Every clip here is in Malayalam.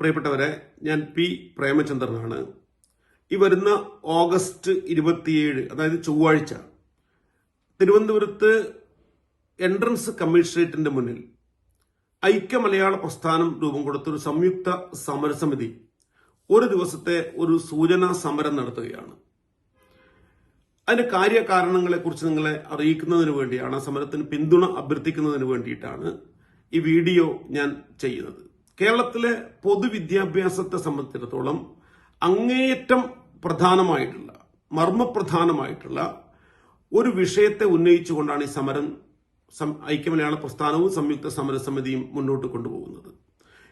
പ്രിയപ്പെട്ടവരെ ഞാൻ പി പ്രേമചന്ദ്രനാണ്. ഈ വരുന്ന ഓഗസ്റ്റ് ഇരുപത്തിയേഴ് അതായത് ചൊവ്വാഴ്ച തിരുവനന്തപുരത്ത് എൻട്രൻസ് കമ്മീഷണറേറ്റിന്റെ മുന്നിൽ ഐക്യ മലയാള പ്രസ്ഥാനം രൂപം കൊടുത്തൊരു സംയുക്ത സമരസമിതി ഒരു ദിവസത്തെ ഒരു സൂചനാ സമരം നടത്തുകയാണ്. അതിന്റെ കാര്യകാരണങ്ങളെക്കുറിച്ച് നിങ്ങളെ അറിയിക്കുന്നതിന് വേണ്ടിയാണ് സമരത്തിന് പിന്തുണ അഭ്യർത്ഥിക്കുന്നതിന് വേണ്ടിയിട്ടാണ് ഈ വീഡിയോ ഞാൻ ചെയ്യുന്നത്. കേരളത്തിലെ പൊതുവിദ്യാഭ്യാസത്തെ സംബന്ധിച്ചിടത്തോളം അങ്ങേയറ്റം പ്രധാനമായിട്ടുള്ള മർമ്മപ്രധാനമായിട്ടുള്ള ഒരു വിഷയത്തെ ഉന്നയിച്ചുകൊണ്ടാണ് ഈ സമരം ഐക്യമലയാള പ്രസ്ഥാനവും സംയുക്ത സമരസമിതിയും മുന്നോട്ട് കൊണ്ടുപോകുന്നത്.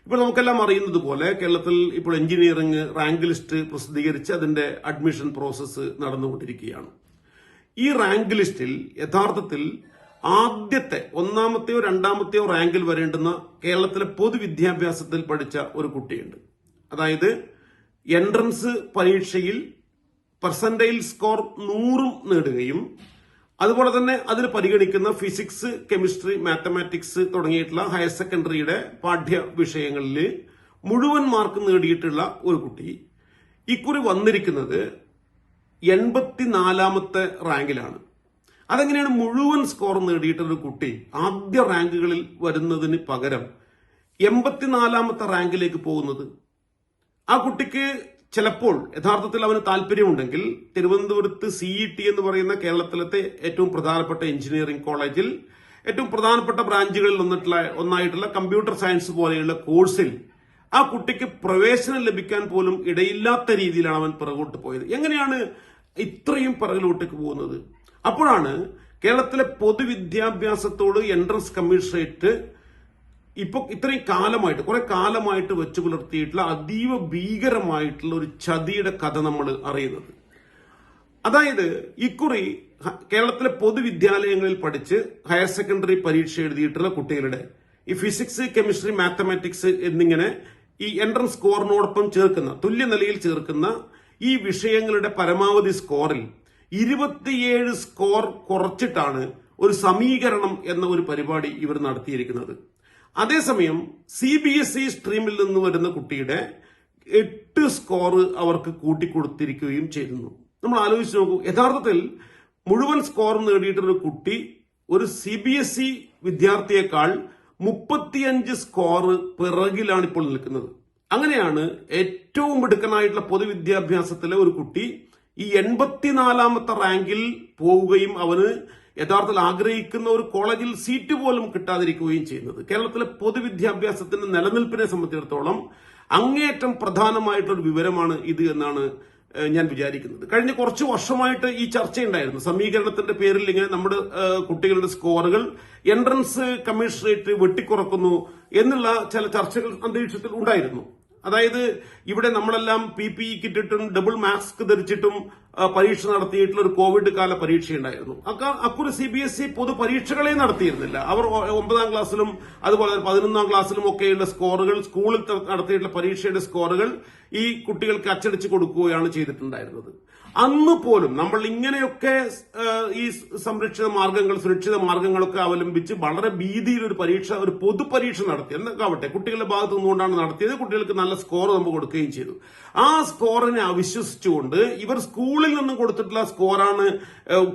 ഇപ്പോൾ നമുക്കെല്ലാം അറിയുന്നത് പോലെ കേരളത്തിൽ ഇപ്പോൾ എഞ്ചിനീയറിംഗ് റാങ്ക് ലിസ്റ്റ് പ്രസിദ്ധീകരിച്ച് അതിന്റെ അഡ്മിഷൻ പ്രോസസ്സ് നടന്നുകൊണ്ടിരിക്കുകയാണ്. ഈ റാങ്ക് ലിസ്റ്റിൽ യഥാർത്ഥത്തിൽ ആദ്യത്തെ ഒന്നാമത്തെയോ രണ്ടാമത്തെയോ റാങ്കിൽ വരേണ്ടുന്ന കേരളത്തിലെ പൊതുവിദ്യാഭ്യാസത്തിൽ പഠിച്ച ഒരു കുട്ടിയുണ്ട്. അതായത് എൻട്രൻസ് പരീക്ഷയിൽ പെർസെന്റൈൽ സ്കോർ നൂറും നേടുകയും അതുപോലെ തന്നെ അതിന് പരിഗണിക്കുന്ന ഫിസിക്സ് കെമിസ്ട്രി മാത്തമാറ്റിക്സ് തുടങ്ങിയിട്ടുള്ള ഹയർ സെക്കൻഡറിയുടെ പാഠ്യ വിഷയങ്ങളിൽ മുഴുവൻ മാർക്ക് നേടിയിട്ടുള്ള ഒരു കുട്ടി. ഇക്കുറി വന്നിരിക്കുന്നത് എൺപത്തിനാലാമത്തെ റാങ്കിലാണ്. അതെങ്ങനെയാണ് മുഴുവൻ സ്കോർ നേടിയിട്ടുള്ള ഒരു കുട്ടി ആദ്യ റാങ്കുകളിൽ വരുന്നതിന് പകരം എൺപത്തിനാലാമത്തെ റാങ്കിലേക്ക് പോകുന്നത്? ആ കുട്ടിക്ക് ചിലപ്പോൾ യഥാർത്ഥത്തിൽ അവന് താല്പര്യമുണ്ടെങ്കിൽ തിരുവനന്തപുരത്ത് സി ഇ ടി എന്ന് പറയുന്ന കേരളത്തിലത്തെ ഏറ്റവും പ്രധാനപ്പെട്ട എഞ്ചിനീയറിംഗ് കോളേജിൽ ഏറ്റവും പ്രധാനപ്പെട്ട ബ്രാഞ്ചുകളിൽ ഒന്നിട്ടുള്ള ഒന്നായിട്ടുള്ള കമ്പ്യൂട്ടർ സയൻസ് പോലെയുള്ള കോഴ്സിൽ ആ കുട്ടിക്ക് പ്രവേശനം ലഭിക്കാൻ പോലും ഇടയില്ലാത്ത രീതിയിലാണ് അവൻ പിറകോട്ട് പോയത്. എങ്ങനെയാണ് ഇത്രയും പിറകിലോട്ടേക്ക് പോകുന്നത്? അപ്പോഴാണ് കേരളത്തിലെ പൊതുവിദ്യാഭ്യാസത്തോട് എൻട്രൻസ് കമ്മീഷണറേറ്റ് ഇപ്പൊ ഇത്രയും കാലമായിട്ട് കുറെ കാലമായിട്ട് വെച്ചു പുലർത്തിയിട്ടുള്ള അതീവ ഭീകരമായിട്ടുള്ള ഒരു ചതിയുടെ കഥ നമ്മൾ അറിയുന്നത്. അതായത് ഇക്കുറി കേരളത്തിലെ പൊതുവിദ്യാലയങ്ങളിൽ പഠിച്ച് ഹയർ സെക്കൻഡറി പരീക്ഷ എഴുതിയിട്ടുള്ള കുട്ടികളുടെ ഈ ഫിസിക്സ് കെമിസ്ട്രി മാത്തമാറ്റിക്സ് എന്നിങ്ങനെ ഈ എൻട്രൻസ് സ്കോറിനോടൊപ്പം ചേർക്കുന്ന തുല്യ നിലയിൽ ചേർക്കുന്ന ഈ വിഷയങ്ങളുടെ പരമാവധി സ്കോറിൽ ഇരുപത്തിയേഴ് സ്കോർ കുറച്ചിട്ടാണ് ഒരു സമീകരണം എന്ന ഒരു പരിപാടി ഇവർ നടത്തിയിരിക്കുന്നത്. അതേസമയം സി ബി എസ് ഇ സ്ട്രീമിൽ നിന്ന് വരുന്ന കുട്ടിയുടെ എട്ട് സ്കോർ അവർക്ക് കൂട്ടിക്കൊടുത്തിരിക്കുകയും ചെയ്യുന്നു. നമ്മൾ ആലോചിച്ച് നോക്കൂ യഥാർത്ഥത്തിൽ മുഴുവൻ സ്കോർ നേടിയിട്ടുള്ള കുട്ടി ഒരു സി ബി എസ് ഇ വിദ്യാർത്ഥിയേക്കാൾ മുപ്പത്തിയഞ്ച് സ്കോർ പിറകിലാണ് ഇപ്പോൾ നിൽക്കുന്നത്. അങ്ങനെയാണ് ഏറ്റവും മിടുക്കനായിട്ടുള്ള പൊതുവിദ്യാഭ്യാസത്തിലെ ഒരു കുട്ടി ഈ എൺപത്തിനാലാമത്തെ റാങ്കിൽ പോവുകയും അവന് യഥാർത്ഥത്തിൽ ആഗ്രഹിക്കുന്ന ഒരു കോളേജിൽ സീറ്റ് പോലും കിട്ടാതിരിക്കുകയും ചെയ്യുന്നത്. കേരളത്തിലെ പൊതുവിദ്യാഭ്യാസത്തിന്റെ നിലനിൽപ്പിനെ സംബന്ധിച്ചിടത്തോളം അങ്ങേയറ്റം പ്രധാനമായിട്ടൊരു വിവരമാണ് ഇത് എന്നാണ് ഞാൻ വിചാരിക്കുന്നത്. കഴിഞ്ഞ കുറച്ച് വർഷമായിട്ട് ഈ ചർച്ചയുണ്ടായിരുന്നു. സമീകരണത്തിന്റെ പേരിൽ ഇങ്ങനെ നമ്മുടെ കുട്ടികളുടെ സ്കോറുകൾ എൻട്രൻസ് കമ്മീഷണറേറ്റ് വെട്ടിക്കുറക്കുന്നു എന്നുള്ള ചില ചർച്ചകൾ അന്തരീക്ഷത്തിൽ ഉണ്ടായിരുന്നു. അതായത് ഇവിടെ നമ്മളെല്ലാം പി പി ഇ കിട്ടിട്ടും ഡബിൾ മാസ്ക് ധരിച്ചിട്ടും പരീക്ഷ നടത്തിയിട്ടുള്ള ഒരു കോവിഡ് കാല പരീക്ഷയുണ്ടായിരുന്നു. അക്ക- അക്കുറി സി ബി എസ് ഇ പൊതു പരീക്ഷകളെ നടത്തിയിരുന്നില്ല. അവർ ഒമ്പതാം ക്ലാസ്സിലും അതുപോലെ പതിനൊന്നാം ക്ലാസ്സിലും ഒക്കെയുള്ള സ്കോറുകൾ സ്കൂളിൽ നടത്തിയിട്ടുള്ള പരീക്ഷയുടെ സ്കോറുകൾ ഈ കുട്ടികൾക്ക് അച്ചടിച്ചു കൊടുക്കുകയാണ് ചെയ്തിട്ടുണ്ടായിരുന്നത്. അന്ന് പോലും നമ്മൾ ഇങ്ങനെയൊക്കെ ഈ സംരക്ഷിത മാർഗങ്ങൾ സുരക്ഷിത മാർഗങ്ങളൊക്കെ അവലംബിച്ച് വളരെ ഭീതിയിൽ ഒരു പരീക്ഷ ഒരു പൊതുപരീക്ഷ നടത്തി. എന്നൊക്കെ കുട്ടികളുടെ ഭാഗത്തു നിന്നുകൊണ്ടാണ് നടത്തിയത്. കുട്ടികൾക്ക് നല്ല സ്കോർ നമുക്ക് കൊടുക്കുകയും ചെയ്തു. ആ സ്കോറിനെ അവിശ്വസിച്ചുകൊണ്ട് ഇവർ സ്കൂളിൽ നിന്നും കൊടുത്തിട്ടുള്ള സ്കോറാണ്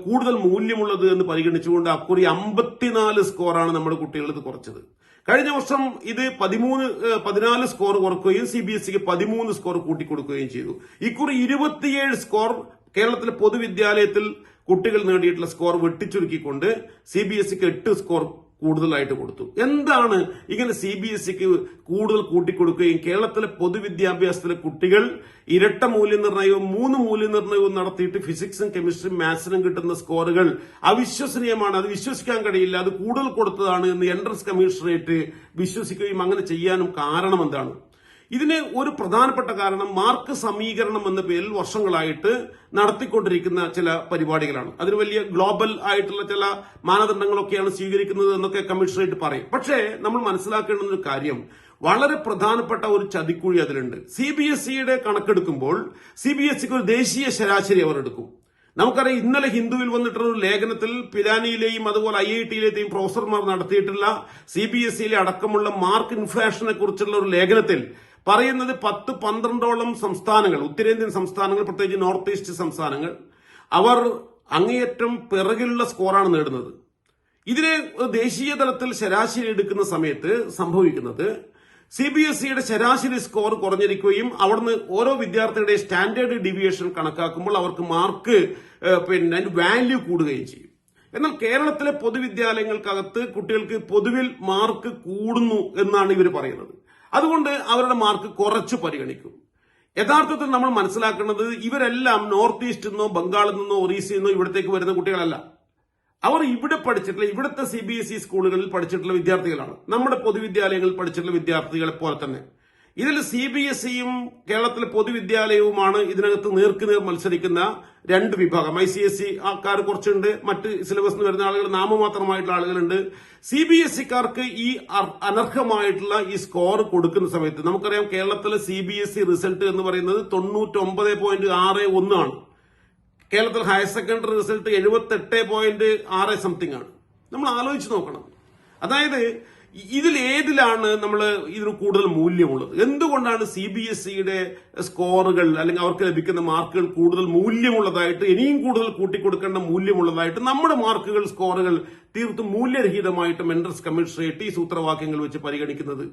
കൂടുതൽ മൂല്യമുള്ളത് എന്ന് പരിഗണിച്ചുകൊണ്ട് അക്കുറി അമ്പത്തിനാല് സ്കോറാണ് നമ്മുടെ കുട്ടികളുടെ കുറച്ചത്. കഴിഞ്ഞ വർഷം ഇത് പതിമൂന്ന് പതിനാല് സ്കോർ കുറക്കുകയും സി ബി എസ് സിക്ക് പതിമൂന്ന് സ്കോർ കൂട്ടിക്കൊടുക്കുകയും ചെയ്തു. ഇക്കുറി ഇരുപത്തിയേഴ് സ്കോർ കേരളത്തിലെ പൊതുവിദ്യാലയത്തിൽ കുട്ടികൾ നേടിയിട്ടുള്ള സ്കോർ വെട്ടിച്ചുരുക്കിക്കൊണ്ട് സി ബി എസ് സിക്ക് എട്ട് സ്കോർ കൂടുതലായിട്ട് കൊടുത്തു. എന്താണ് ഇങ്ങനെ സി ബി എസ് സിക്ക് കൂടുതൽ കൂട്ടിക്കൊടുക്കുകയും കേരളത്തിലെ പൊതുവിദ്യാഭ്യാസത്തിലെ കുട്ടികൾ ഇരട്ട മൂല്യനിർണയവും മൂന്ന് മൂല്യനിർണയവും നടത്തിയിട്ട് ഫിസിക്സും കെമിസ്ട്രിയും മാത്സിനും കിട്ടുന്ന സ്കോറുകൾ അവിശ്വസനീയമാണ്. അത് വിശ്വസിക്കാൻ കഴിയില്ല. അത് കൂടുതൽ കൊടുത്തതാണ് എന്ന് എൻട്രൻസ് കമ്മീഷണറേറ്റ് വിശ്വസിക്കുകയും അങ്ങനെ ചെയ്യാനും കാരണം എന്താണ്? ഇതിന് ഒരു പ്രധാനപ്പെട്ട കാരണം മാർക്ക് സമീകരണം എന്ന പേരിൽ വർഷങ്ങളായിട്ട് നടത്തിക്കൊണ്ടിരിക്കുന്ന ചില പരിപാടികളാണ്. അതിന് വലിയ ഗ്ലോബൽ ആയിട്ടുള്ള ചില മാനദണ്ഡങ്ങളൊക്കെയാണ് സ്വീകരിക്കുന്നത് എന്നൊക്കെ കമ്മീഷണറേറ്റ് പറയും. പക്ഷേ നമ്മൾ മനസ്സിലാക്കേണ്ടുന്ന ഒരു കാര്യം വളരെ പ്രധാനപ്പെട്ട ഒരു ചതിക്കുഴി അതിലുണ്ട്. സി ബി എസ് സിയുടെ കണക്കെടുക്കുമ്പോൾ സി ബി എസ് സിക്ക് ഒരു ദേശീയ ശരാശരി അവർ എടുക്കും. നമുക്കറിയാം ഇന്നലെ ഹിന്ദുവിൽ വന്നിട്ടുള്ള ഒരു ലേഖനത്തിൽ പിരാനിയിലെയും അതുപോലെ ഐ ഐ ടിയിലെയും പ്രൊഫസർമാർ നടത്തിയിട്ടുള്ള സി ബി എസ് സിയിലെ അടക്കമുള്ള മാർക്ക് ഇൻഫ്ലേഷനെ കുറിച്ചുള്ള ഒരു ലേഖനത്തിൽ പറയുന്നത് പത്ത് പന്ത്രണ്ടോളം സംസ്ഥാനങ്ങൾ ഉത്തരേന്ത്യൻ സംസ്ഥാനങ്ങൾ പ്രത്യേകിച്ച് നോർത്ത് ഈസ്റ്റ് സംസ്ഥാനങ്ങൾ അവർ അങ്ങേയറ്റം പിറകിലുള്ള സ്കോറാണ് നേടുന്നത്. ഇതിനെ ദേശീയ തലത്തിൽ ശരാശരി എടുക്കുന്ന സമയത്ത് സംഭവിക്കുന്നത് സി ബി എസ് സിയുടെ ശരാശരി സ്കോർ കുറഞ്ഞിരിക്കുകയും അവിടുന്ന് ഓരോ വിദ്യാർത്ഥിയുടെ സ്റ്റാൻഡേർഡ് ഡിവിയേഷൻ കണക്കാക്കുമ്പോൾ അവർക്ക് മാർക്ക് പിന്നെ വാല്യൂ കൂടുകയും ചെയ്യും. എന്നാൽ കേരളത്തിലെ പൊതുവിദ്യാലയങ്ങൾക്കകത്ത് കുട്ടികൾക്ക് പൊതുവിൽ മാർക്ക് കൂടുന്നു എന്നാണ് ഇവർ പറയുന്നത്. അതുകൊണ്ട് അവരുടെ മാർക്ക് കുറച്ച് പരിഗണിക്കും. യഥാർത്ഥത്തിൽ നമ്മൾ മനസ്സിലാക്കേണ്ടത് ഇവരെല്ലാം നോർത്ത് ഈസ്റ്റിൽ നിന്നോ ബംഗാളിൽ നിന്നോ ഒറീസയിൽ നിന്നോ ഇവിടത്തേക്ക് വരുന്ന കുട്ടികളല്ല. അവർ ഇവിടെ പഠിച്ചിട്ടുള്ള ഇവിടുത്തെ സി ബി എസ് ഇ സ്കൂളുകളിൽ പഠിച്ചിട്ടുള്ള വിദ്യാർത്ഥികളാണ്. നമ്മുടെ പൊതുവിദ്യാലയങ്ങളിൽ പഠിച്ചിട്ടുള്ള വിദ്യാർത്ഥികളെ പോലെ തന്നെ. ഇതിൽ സി ബി എസ് ഇയും കേരളത്തിലെ പൊതുവിദ്യാലയവുമാണ് ഇതിനകത്ത് നേർക്കുനേർ മത്സരിക്കുന്ന രണ്ട് വിഭാഗം. ഐ സി എസ് സി ആൾക്കാർ കുറച്ചുണ്ട് മറ്റ് സിലബസിന് വരുന്ന ആളുകൾ നാമമാത്രമായിട്ടുള്ള ആളുകളുണ്ട്. സി ബി എസ് സിക്കാർക്ക് ഈ അനർഹമായിട്ടുള്ള ഈ സ്കോർ കൊടുക്കുന്ന സമയത്ത് നമുക്കറിയാം കേരളത്തിലെ C B S E result എന്ന് പറയുന്നത് തൊണ്ണൂറ്റൊമ്പത് പോയിന്റ് ആറ് ഒന്നാണ് കേരളത്തിൽ ഹയർ സെക്കൻഡറി റിസൾട്ട് എഴുപത്തെട്ട് പോയിന്റ് ആറ് സംതിങ് ആണ്. നമ്മൾ ആലോചിച്ച് നോക്കണം. അതായത് ഇതിൽ ഏതിലാണ് നമ്മൾ ഇതിന് കൂടുതൽ മൂല്യമുള്ളത്? എന്തുകൊണ്ടാണ് സി ബി എസ് സിയുടെ സ്കോറുകൾ അല്ലെങ്കിൽ അവർക്ക് ലഭിക്കുന്ന മാർക്കുകൾ കൂടുതൽ മൂല്യമുള്ളതായിട്ട് ഇനിയും കൂടുതൽ കൂട്ടിക്കൊടുക്കേണ്ട മൂല്യമുള്ളതായിട്ട് നമ്മുടെ മാർക്കുകൾ സ്കോറുകൾ തീർത്തും മൂല്യരഹിതമായിട്ട് മെൻഡർസ് കമ്മീഷണറേറ്റ് ഈ സൂത്രവാക്യങ്ങൾ വെച്ച് പരിഗണിക്കുന്നത്?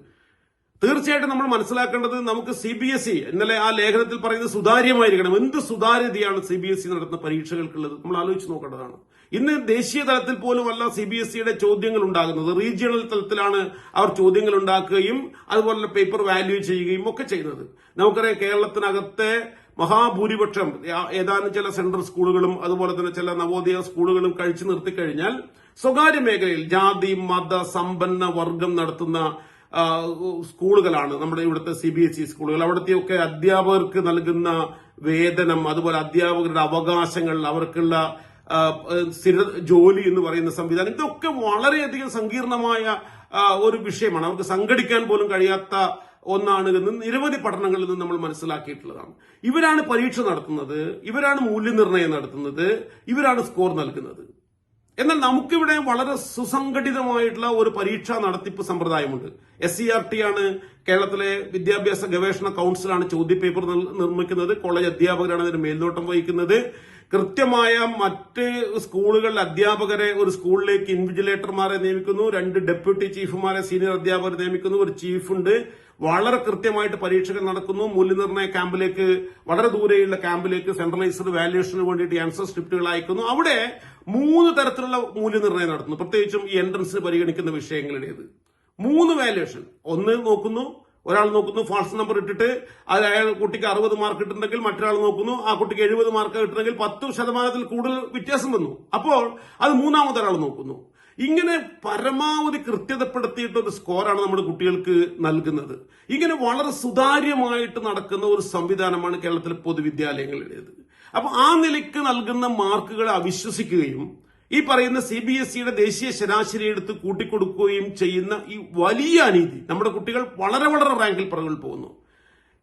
തീർച്ചയായിട്ടും നമ്മൾ മനസ്സിലാക്കേണ്ടത് നമുക്ക് സി ബി എസ് ഇ ഇന്നലെ ആ ലേഖനത്തിൽ പറയുന്നത് സുതാര്യമായിരിക്കണം. എന്ത് സുതാര്യതയാണ് സി ബി എസ് ഇ നടത്തുന്ന പരീക്ഷകൾക്കുള്ളത്? നമ്മൾ ആലോചിച്ച് നോക്കേണ്ടതാണ്. ഇന്ന് ദേശീയ തലത്തിൽ പോലും അല്ല സി ബി എസ് ഇയുടെ ചോദ്യങ്ങൾ ഉണ്ടാകുന്നത് റീജിയണൽ തലത്തിലാണ് അവർ ചോദ്യങ്ങൾ ഉണ്ടാക്കുകയും അതുപോലെ പേപ്പർ വാല്യൂ ചെയ്യുകയും ഒക്കെ ചെയ്യുന്നത്. നമുക്കറിയാം കേരളത്തിനകത്തെ മഹാഭൂരിപക്ഷം ഏതാനും ചില സെൻട്രൽ സ്കൂളുകളും അതുപോലെ തന്നെ ചില നവോദയ സ്കൂളുകളും കഴിച്ചു നിർത്തിക്കഴിഞ്ഞാൽ സ്വകാര്യ മേഖലയിൽ ജാതി മത സമ്പന്ന വർഗം നടത്തുന്ന സ്കൂളുകളാണ് നമ്മുടെ ഇവിടുത്തെ സി ബി എസ് ഇ സ്കൂളുകൾ. അവിടുത്തെയൊക്കെ അധ്യാപകർക്ക് നൽകുന്ന വേതനം അതുപോലെ അധ്യാപകരുടെ അവകാശങ്ങൾ അവർക്കുള്ള സ്ഥിര ജോലി എന്ന് പറയുന്ന സംവിധാനം ഇതൊക്കെ വളരെയധികം സങ്കീർണമായ ഒരു വിഷയമാണ്. അവർക്ക് സംഘടിക്കാൻ പോലും കഴിയാത്ത ഒന്നാണ് എന്ന് നിരവധി പഠനങ്ങളിൽ നിന്ന് നമ്മൾ മനസ്സിലാക്കിയിട്ടുള്ളതാണ്. ഇവരാണ് പരീക്ഷ നടത്തുന്നത് ഇവരാണ് മൂല്യനിർണയം നടത്തുന്നത് ഇവരാണ് സ്കോർ നൽകുന്നത്. എന്നാൽ നമുക്കിവിടെ വളരെ സുസംഘടിതമായിട്ടുള്ള ഒരു പരീക്ഷാ നടത്തിപ്പ് സമ്പ്രദായമുണ്ട്. എസ് സി ആർ ടി ആണ് കേരളത്തിലെ വിദ്യാഭ്യാസ ഗവേഷണ കൌൺസിലാണ് ചോദ്യപേപ്പർ നിർമ്മിക്കുന്നത് കോളേജ് അധ്യാപകരാണ് അതിന് മേൽനോട്ടം വഹിക്കുന്നത്. കൃത്യമായ മറ്റ് സ്കൂളുകളിലെ അധ്യാപകരെ ഒരു സ്കൂളിലേക്ക് ഇൻവിജിലേറ്റർമാരെ നിയമിക്കുന്നു. രണ്ട് ഡെപ്യൂട്ടി ചീഫുമാരെ സീനിയർ അധ്യാപകരെ നിയമിക്കുന്നു. ഒരു ചീഫുണ്ട്. വളരെ കൃത്യമായിട്ട് പരീക്ഷകൾ നടക്കുന്നു. മൂല്യനിർണയ ക്യാമ്പിലേക്ക് വളരെ ദൂരെയുള്ള ക്യാമ്പിലേക്ക് സെൻട്രലൈസ്ഡ് വാല്യുവേഷന് വേണ്ടിയിട്ട് ആൻസർ സ്ക്രിപ്റ്റുകൾ അയക്കുന്നു. അവിടെ മൂന്ന് തരത്തിലുള്ള മൂല്യനിർണയം നടത്തുന്നു. പ്രത്യേകിച്ചും ഈ എൻട്രൻസ് പരിഗണിക്കുന്ന വിഷയങ്ങളുടേത് മൂന്ന് വാല്യുവേഷൻ ഒന്ന് നോക്കുന്നു. ഒരാൾ നോക്കുന്നു ഫാൾസ് നമ്പർ ഇട്ടിട്ട് അത് അയാൾ കുട്ടിക്ക് അറുപത് മാർക്ക് ഇട്ടുണ്ടെങ്കിൽ മറ്റൊരാൾ നോക്കുന്നു ആ കുട്ടിക്ക് എഴുപത് മാർക്ക് കിട്ടണമെങ്കിൽ പത്ത് ശതമാനത്തിൽ കൂടുതൽ വ്യത്യാസം വന്നു. അപ്പോൾ അത് മൂന്നാമതൊരാൾ നോക്കുന്നു. ഇങ്ങനെ പരമാവധി കൃത്യതപ്പെടുത്തിയിട്ട് ഒരു സ്കോറാണ് നമ്മുടെ കുട്ടികൾക്ക് നൽകുന്നത്. ഇങ്ങനെ വളരെ സുതാര്യമായിട്ട് നടക്കുന്ന ഒരു സംവിധാനമാണ് കേരളത്തിലെ പൊതുവിദ്യാലയങ്ങളുടേത് അപ്പൊ ആ നിലയ്ക്ക് നൽകുന്ന മാർക്കുകളെ അവിശ്വസിക്കുകയും ഈ പറയുന്ന സി ബി എസ് സിയുടെ ദേശീയ ശരാശരി എടുത്ത് കൂട്ടിക്കൊടുക്കുകയും ചെയ്യുന്ന ഈ വലിയ അനീതി നമ്മുടെ കുട്ടികൾ വളരെ വളരെ റാങ്കിൽ പുറകിൽ പോകുന്നു.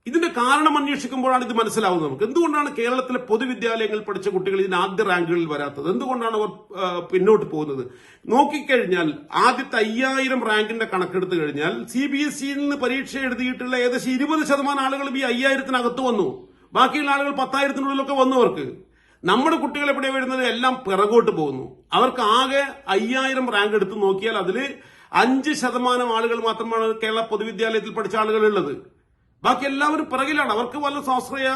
ഇതിന്റെ കാരണം അന്വേഷിക്കുമ്പോഴാണ് ഇത് മനസ്സിലാവുന്നത് നമുക്ക്. എന്തുകൊണ്ടാണ് കേരളത്തിലെ പൊതുവിദ്യാലയങ്ങളിൽ പഠിച്ച കുട്ടികൾ ഇതിന് ആദ്യ റാങ്കുകളിൽ വരാത്തത്? എന്തുകൊണ്ടാണ് അവർ പിന്നോട്ട് പോകുന്നത്? നോക്കിക്കഴിഞ്ഞാൽ ആദ്യത്തെ അയ്യായിരം റാങ്കിന്റെ കണക്കെടുത്ത് കഴിഞ്ഞാൽ സി ബി എസ് സിയിൽ നിന്ന് പരീക്ഷ എഴുതിയിട്ടുള്ള ഏകദേശം ഇരുപത് ശതമാനം ആളുകളും ഈ അയ്യായിരത്തിനകത്ത് വന്നു. ബാക്കിയുള്ള ആളുകൾ പത്തായിരത്തിനുള്ളിലൊക്കെ വന്നവർക്ക് നമ്മുടെ കുട്ടികൾ എവിടെ വരുന്നത്? എല്ലാം പിറകോട്ട് പോകുന്നു. അവർക്ക് ആകെ അയ്യായിരം റാങ്ക് എടുത്ത് നോക്കിയാൽ അതിൽ അഞ്ച് ശതമാനം ആളുകൾ മാത്രമാണ് കേരള പൊതുവിദ്യാലയത്തിൽ പഠിച്ച ആളുകൾ ഉള്ളത് ബാക്കി എല്ലാവരും പിറകിലാണ്. അവർക്ക് വല്ല സ്വാശ്രയ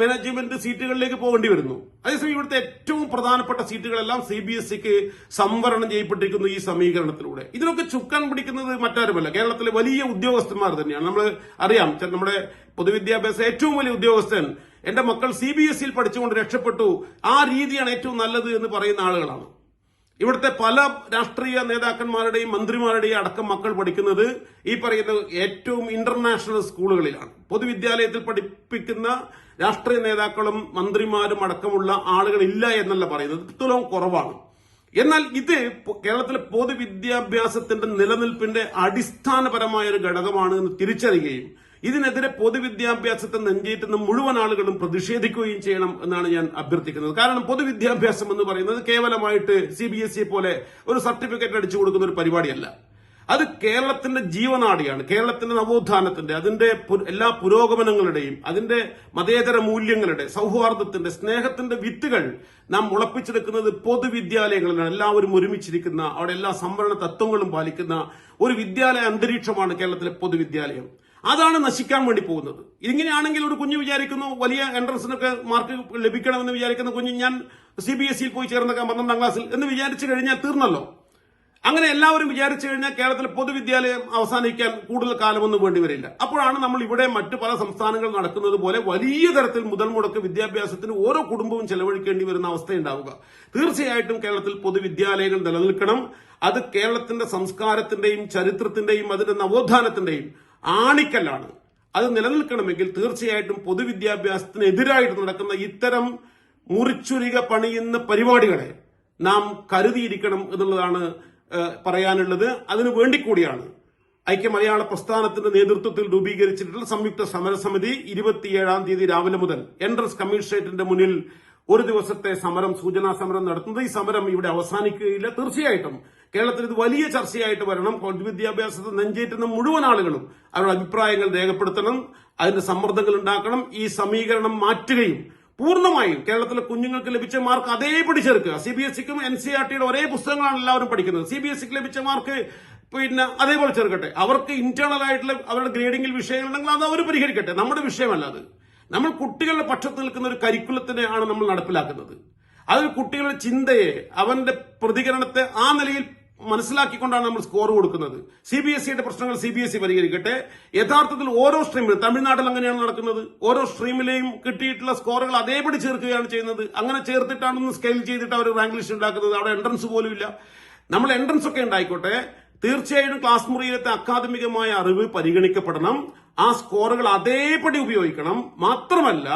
മാനേജ്മെന്റ് സീറ്റുകളിലേക്ക് പോകേണ്ടി വരുന്നു. അതേസമയം ഇവിടുത്തെ ഏറ്റവും പ്രധാനപ്പെട്ട സീറ്റുകളെല്ലാം സി ബി എസ് സിക്ക് സംവരണം ചെയ്യപ്പെട്ടിരിക്കുന്നു ഈ സമീകരണത്തിലൂടെ. ഇതിനൊക്കെ ചുക്കാൻ പിടിക്കുന്നത് മറ്റാരുമല്ല. കേരളത്തിലെ വലിയ ഉദ്യോഗസ്ഥന്മാർ തന്നെയാണ്. നമ്മൾ അറിയാം നമ്മുടെ പൊതുവിദ്യാഭ്യാസ ഏറ്റവും വലിയ ഉദ്യോഗസ്ഥൻ എന്റെ മക്കൾ സി ബി എസ് സിയിൽ പഠിച്ചുകൊണ്ട് രക്ഷപ്പെട്ടു. ആ രീതിയാണ് ഏറ്റവും നല്ലത് എന്ന് പറയുന്ന ആളുകളാണ്. ഇവിടുത്തെ പല രാഷ്ട്രീയ നേതാക്കന്മാരുടെയും മന്ത്രിമാരുടെയും അടക്കം മക്കൾ പഠിക്കുന്നത് ഈ പറയുന്ന ഏറ്റവും ഇന്റർനാഷണൽ സ്കൂളുകളിലാണ്. പൊതുവിദ്യാലയത്തിൽ പഠിപ്പിക്കുന്ന രാഷ്ട്രീയ നേതാക്കളും മന്ത്രിമാരും അടക്കമുള്ള ആളുകളില്ല എന്നല്ല പറയുന്നത്. തുലവും കുറവാണ്. എന്നാൽ ഇത് കേരളത്തിലെ പൊതുവിദ്യാഭ്യാസത്തിന്റെ നിലനിൽപ്പിന്റെ അടിസ്ഥാനപരമായ ഒരു ഘടകമാണ് എന്ന് തിരിച്ചറിയുകയും ഇതിനെതിരെ പൊതുവിദ്യാഭ്യാസത്തെ നെഞ്ചേറ്റുന്ന മുഴുവൻ ആളുകളും പ്രതിഷേധിക്കുകയും ചെയ്യണം എന്നാണ് ഞാൻ അഭ്യർത്ഥിക്കുന്നത്. കാരണം പൊതുവിദ്യാഭ്യാസം എന്ന് പറയുന്നത് കേവലമായിട്ട് സി ബി എസ് ഇ പോലെ ഒരു സർട്ടിഫിക്കറ്റ് അടിച്ചു കൊടുക്കുന്ന ഒരു പരിപാടിയല്ല. അത് കേരളത്തിന്റെ ജീവനാടിയാണ്. കേരളത്തിന്റെ നവോത്ഥാനത്തിന്റെ അതിന്റെ എല്ലാ പുരോഗമനങ്ങളുടെയും അതിന്റെ മതേതര മൂല്യങ്ങളുടെ സൗഹാർദ്ദത്തിന്റെ സ്നേഹത്തിന്റെ വിത്തുകൾ നാം മുളപ്പിച്ചെടുക്കുന്നത് പൊതുവിദ്യാലയങ്ങളിലാണ്. എല്ലാവരും ഒരുമിച്ചിരിക്കുന്ന അവിടെ എല്ലാ സംവരണ തത്വങ്ങളും പാലിക്കുന്ന ഒരു വിദ്യാലയ അന്തരീക്ഷമാണ് കേരളത്തിലെ പൊതുവിദ്യാലയം. അതാണ് നശിക്കാൻ വേണ്ടി പോകുന്നത്. ഇങ്ങനെയാണെങ്കിൽ ഒരു കുഞ്ഞ് വിചാരിക്കുന്നു വലിയ എൻട്രൻസിനൊക്കെ മാർക്ക് ലഭിക്കണമെന്ന് വിചാരിക്കുന്ന കുഞ്ഞ് ഞാൻ സി ബി എസ് സിയിൽ പോയി ചേർന്നേക്കാം പന്ത്രണ്ടാം ക്ലാസ്സിൽ എന്ന് വിചാരിച്ചു കഴിഞ്ഞാൽ തീർന്നല്ലോ. അങ്ങനെ എല്ലാവരും വിചാരിച്ചു കഴിഞ്ഞാൽ കേരളത്തിലെ പൊതുവിദ്യാലയം അവസാനിക്കാൻ കൂടുതൽ കാലമൊന്നും വേണ്ടി വരില്ല. അപ്പോഴാണ് നമ്മൾ ഇവിടെ മറ്റു പല സംസ്ഥാനങ്ങൾ നടക്കുന്നത് പോലെ വലിയ തരത്തിൽ മുതൽ മുടക്ക് വിദ്യാഭ്യാസത്തിന് ഓരോ കുടുംബവും ചെലവഴിക്കേണ്ടി വരുന്ന അവസ്ഥയുണ്ടാവുക. തീർച്ചയായിട്ടും കേരളത്തിൽ പൊതുവിദ്യാലയങ്ങൾ നിലനിൽക്കണം. അത് കേരളത്തിന്റെ സംസ്കാരത്തിന്റെയും ചരിത്രത്തിന്റെയും അതിന്റെ നവോത്ഥാനത്തിന്റെയും ആണിക്കല്ലാണ്. അത് നിലനിൽക്കണമെങ്കിൽ തീർച്ചയായിട്ടും പൊതുവിദ്യാഭ്യാസത്തിനെതിരായിട്ട് നടക്കുന്ന ഇത്തരം മുറിച്ചുരിക പണിയുന്ന പരിപാടികളെ നാം കരുതിയിരിക്കണം എന്നുള്ളതാണ് പറയാനുള്ളത്. അതിനു വേണ്ടി കൂടിയാണ് ഐക്യ മലയാള പ്രസ്ഥാനത്തിന്റെ നേതൃത്വത്തിൽ രൂപീകരിച്ചിട്ടുള്ള സംയുക്ത സമരസമിതി ഇരുപത്തിയേഴാം തീയതി രാവിലെ മുതൽ എൻട്രൻസ് കമ്മീഷണറേറ്റിന്റെ മുന്നിൽ ഒരു ദിവസത്തെ സമരം സൂചനാ സമരം നടത്തുന്നത്. ഈ സമരം ഇവിടെ അവസാനിക്കുകയില്ല. തീർച്ചയായിട്ടും കേരളത്തിൽ ഇത് വലിയ ചർച്ചയായിട്ട് വരണം. പൊതുവിദ്യാഭ്യാസത്തെ നെഞ്ചേറ്റുന്ന മുഴുവൻ ആളുകളും അവരുടെ അഭിപ്രായങ്ങൾ രേഖപ്പെടുത്തണം അതിന്റെ സമ്മർദ്ദങ്ങൾ ഉണ്ടാക്കണം ഈ സമീകരണം മാറ്റുകയും പൂർണമായും കേരളത്തിലെ കുഞ്ഞുങ്ങൾക്ക് ലഭിച്ച മാർക്ക് അതേപടി ചേർക്കുക. സി ബി എസ് സിക്കും എൻ സി ആർ ടിയുടെ ഒരേ പുസ്തകങ്ങളാണ് എല്ലാവരും പഠിക്കുന്നത്. സി ബി എസ് സിക്ക് ലഭിച്ച മാർക്ക് പിന്നെ അതേപോലെ ചേർക്കട്ടെ. അവർക്ക് ഇന്റേണൽ ആയിട്ടുള്ള അവരുടെ ഗ്രേഡിംഗിൽ വിഷയങ്ങളുണ്ടെങ്കിൽ അത് അവർ പരിഹരിക്കട്ടെ. നമ്മുടെ വിഷയമല്ല അത്. നമ്മൾ കുട്ടികളുടെ പക്ഷത്ത് നിൽക്കുന്ന ഒരു കരിക്കുലത്തിനെയാണ് നമ്മൾ നടപ്പിലാക്കുന്നത്. അത് കുട്ടികളുടെ ചിന്തയെ അവന്റെ പ്രതികരണത്തെ ആ നിലയിൽ മനസ്സിലാക്കിക്കൊണ്ടാണ് നമ്മൾ സ്കോർ കൊടുക്കുന്നത്. സി ബി എസ് സിയുടെ പ്രശ്നങ്ങൾ സി ബി എസ് ഇ പരിഹരിക്കട്ടെ. യഥാർത്ഥത്തിൽ ഓരോ സ്ട്രീമിലും തമിഴ്നാട്ടിൽ അങ്ങനെയാണ് നടക്കുന്നത്. ഓരോ സ്ട്രീമിലെയും കിട്ടിയിട്ടുള്ള സ്കോറുകൾ അതേപടി ചേർക്കുകയാണ് ചെയ്യുന്നത്. അങ്ങനെ ചേർത്തിട്ടാണ് ഒന്ന് സ്കെയിൽ ചെയ്തിട്ട് അവർ റാങ്ക് ലിസ്റ്റ് ഉണ്ടാക്കുന്നത്. അവിടെ എൻട്രൻസ് പോലും ഇല്ല. നമ്മൾ എൻട്രൻസ് ഒക്കെ ഉണ്ടായിക്കോട്ടെ. തീർച്ചയായും ക്ലാസ് മുറിയിലത്തെ അക്കാദമികമായ അറിവ് പരിഗണിക്കപ്പെടണം. ആ സ്കോറുകൾ അതേപടി ഉപയോഗിക്കണം. മാത്രമല്ല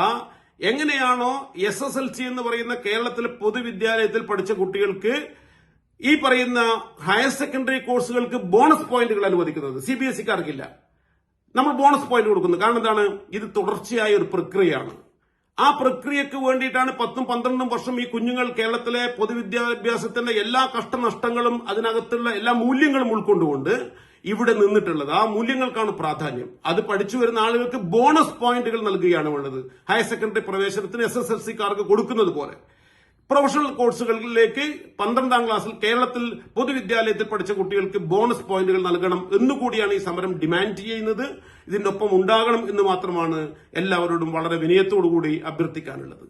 എങ്ങനെയാണോ എസ് സി എന്ന് പറയുന്ന കേരളത്തിലെ പൊതുവിദ്യാലയത്തിൽ പഠിച്ച കുട്ടികൾക്ക് ഈ പറയുന്ന ഹയർ സെക്കൻഡറി കോഴ്സുകൾക്ക് ബോണസ് പോയിന്റുകൾ അനുവദിക്കുന്നത്. സി ബി എസ് സിക്കാർക്കില്ല നമ്മൾ ബോണസ് പോയിന്റ് കൊടുക്കുന്നത് കാരണം എന്താണ്? ഇത് തുടർച്ചയായ ഒരു പ്രക്രിയയാണ്. ആ പ്രക്രിയക്ക് വേണ്ടിയിട്ടാണ് പത്തും പന്ത്രണ്ടും വർഷം ഈ കുഞ്ഞുങ്ങൾ കേരളത്തിലെ പൊതുവിദ്യാഭ്യാസത്തിന്റെ എല്ലാ കഷ്ടനഷ്ടങ്ങളും അതിനകത്തുള്ള എല്ലാ മൂല്യങ്ങളും ഉൾക്കൊണ്ടുകൊണ്ട് ഇവിടെ നിന്നിട്ടുള്ളത്. ആ മൂല്യങ്ങൾക്കാണ് പ്രാധാന്യം. അത് പഠിച്ചു വരുന്ന ആളുകൾക്ക് ബോണസ് പോയിന്റുകൾ നൽകുകയാണ് വേണ്ടത് ഹയർ സെക്കൻഡറി പ്രവേശനത്തിന് എസ് എസ് എൽ സിക്കാർക്ക് കൊടുക്കുന്നത് പോലെ. പ്രൊഫഷണൽ കോഴ്സുകളിലേക്ക് പന്ത്രണ്ടാം ക്ലാസ്സിൽ കേരളത്തിൽ പൊതുവിദ്യാലയത്തിൽ പഠിച്ച കുട്ടികൾക്ക് ബോണസ് പോയിന്റുകൾ നൽകണം എന്നുകൂടിയാണ് ഈ സമരം ഡിമാൻഡ് ചെയ്യുന്നത്. ഇതിന്റെ ഒപ്പം ഉണ്ടാകണം എന്ന് മാത്രമാണ് എല്ലാവരോടും വളരെ വിനയത്തോടു കൂടി അഭ്യർത്ഥിക്കാനുള്ളത്.